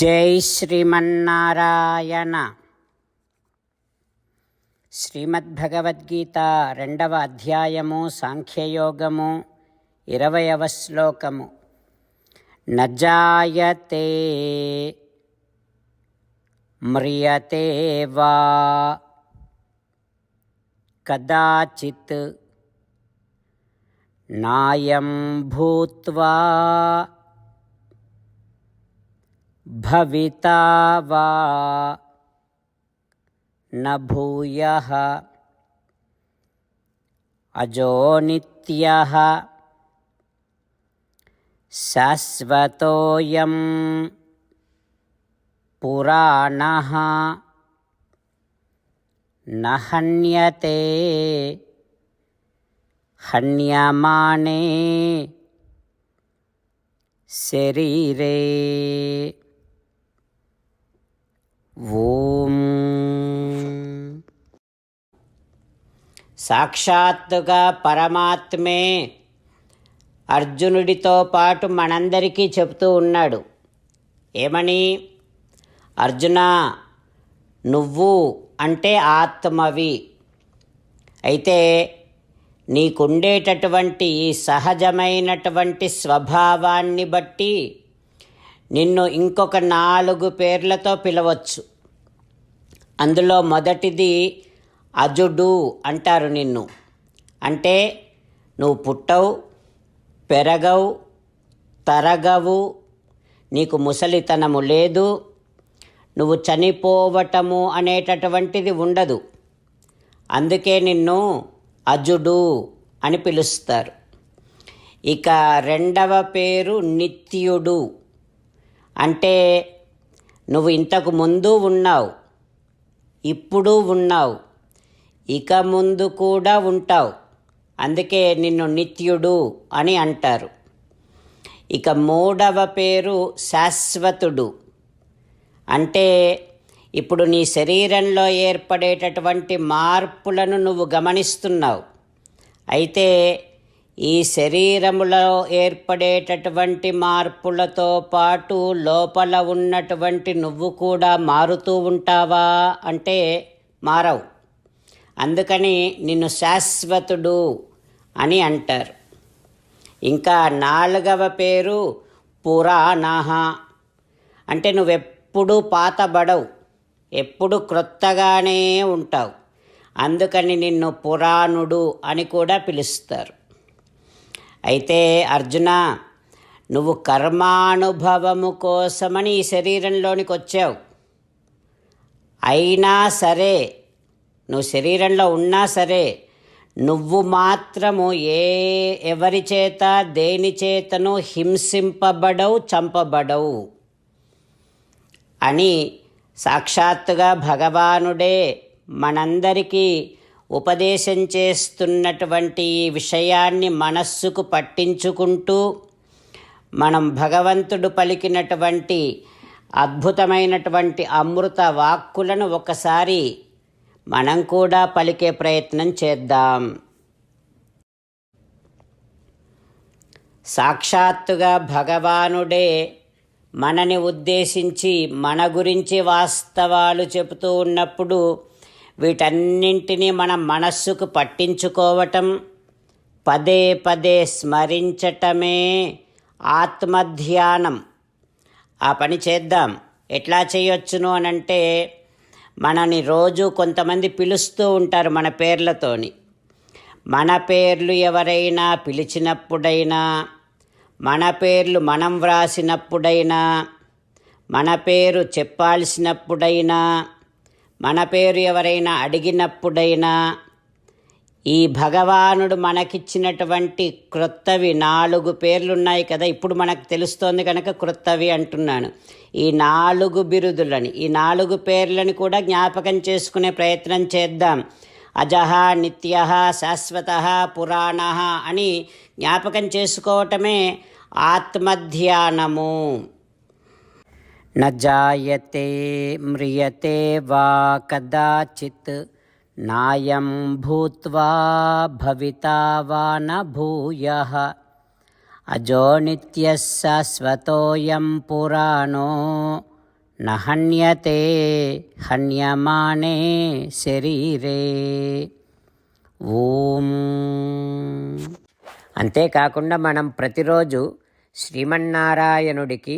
జై శ్రీమన్నారాయణ. శ్రీమద్భగవద్గీత రెండవ అధ్యాయము సాంఖ్యయోగము ఇరవయవ శ్లోకము. నజాయతే మ్రియతే వా కదాచిత్ నాయం భూత్వా भविता वा न भूयः अजो नित्यः शाश्वतोऽयं पुराणः न हन्यते हन्यमाने शरीरे ఓం. సాక్షాత్తుగా పరమాత్మే అర్జునుడితో పాటు మనందరికీ చెప్తూ ఉన్నాడు. ఏమని? అర్జున నువ్వు అంటే ఆత్మవి. అయితే నీకుండేటటువంటి సహజమైనటువంటి స్వభావాన్ని బట్టి నిన్ను ఇంకొక నాలుగు పేర్లతో పిలవచ్చు. అందులో మొదటిది అజుడు అంటారు నిన్ను. అంటే నువ్వు పుట్టవు పెరగవు తరగవు నీకు ముసలితనము లేదు నువ్వు చనిపోవటము అనేటటువంటిది ఉండదు. అందుకే నిన్ను అజుడు అని పిలుస్తారు. ఇక రెండవ పేరు నిత్యుడు. అంటే నువ్వు ఇంతకు ముందు ఉన్నావు ఇప్పుడు ఉన్నావు ఇక ముందు కూడా ఉంటావు. అందుకే నిన్ను నిత్యుడు అని అంటారు. ఇక మూడవ పేరు శాశ్వతుడు. అంటే ఇప్పుడు నీ శరీరంలో ఏర్పడేటటువంటి మార్పులను నువ్వు గమనిస్తున్నావు. అయితే ఈ శరీరములో ఏర్పడేటటువంటి మార్పులతో పాటు లోపల ఉన్నటువంటి నువ్వు కూడా మారుతూ ఉంటావా అంటే మారవు. అందుకని నిన్ను శాశ్వతుడు అని అంటారు. ఇంకా నాలుగవ పేరు పురాణహ. అంటే నువ్వెప్పుడు పాతబడవు ఎప్పుడు క్రొత్తగానే ఉంటావు. అందుకని నిన్ను పురాణుడు అని కూడా పిలుస్తారు. అయితే అర్జున నువ్వు కర్మానుభవము కోసమని ఈ శరీరంలోనికి వచ్చావు. అయినా సరే నువ్వు శరీరంలో ఉన్నా సరే నువ్వు మాత్రము ఏ ఎవరి చేత దేని చేతను హింసింపబడవు చంపబడవు అని సాక్షాత్తుగా భగవానుడే మనందరికీ ఉపదేశం చేస్తున్నటువంటి ఈ విషయాన్ని మనస్సుకు పట్టించుకుంటూ మనం భగవంతుడు పలికినటువంటి అద్భుతమైనటువంటి అమృత వాక్కులను ఒకసారి మనం కూడా పలికే ప్రయత్నం చేద్దాం. సాక్షాత్తుగా భగవానుడే మనని ఉద్దేశించి మన గురించి వాస్తవాలు చెబుతూ ఉన్నప్పుడు వీటన్నింటినీ మనం మనస్సుకు పట్టించుకోవటం పదే పదే స్మరించటమే ఆత్మధ్యానం. ఆ పని చేద్దాం. ఎట్లా చేయొచ్చును అనంటే మనని రోజు కొంతమంది పిలుస్తూ ఉంటారు మన పేర్లతోని. మన పేర్లు ఎవరైనా పిలిచినప్పుడైనా మన పేర్లు మనం వ్రాసినప్పుడైనా మన పేరు చెప్పాల్సినప్పుడైనా మన పేరు ఎవరైనా అడిగినప్పుడైనా ఈ భగవానుడు మనకిచ్చినటువంటి క్రొత్తవి నాలుగు పేర్లు ఉన్నాయి కదా ఇప్పుడు మనకు తెలుస్తోంది కనుక క్రొత్తవి అంటున్నాను. ఈ నాలుగు బిరుదులని ఈ నాలుగు పేర్లను కూడా జ్ఞాపకం చేసుకునే ప్రయత్నం చేద్దాం. అజహ నిత్య శాశ్వత పురాణ అని జ్ఞాపకం చేసుకోవటమే ఆత్మధ్యానము. न जायते म्रियते वा कदाचित् नायं भूत्वा भविता वा न भूयः अजो नित्यः शाश्वतोऽयं पुराणो నహన్యతే హన్యమానే శరీరే ఓం అంతేకాకుండా మనం ప్రతిరోజు శ్రీమన్నారాయణుడికి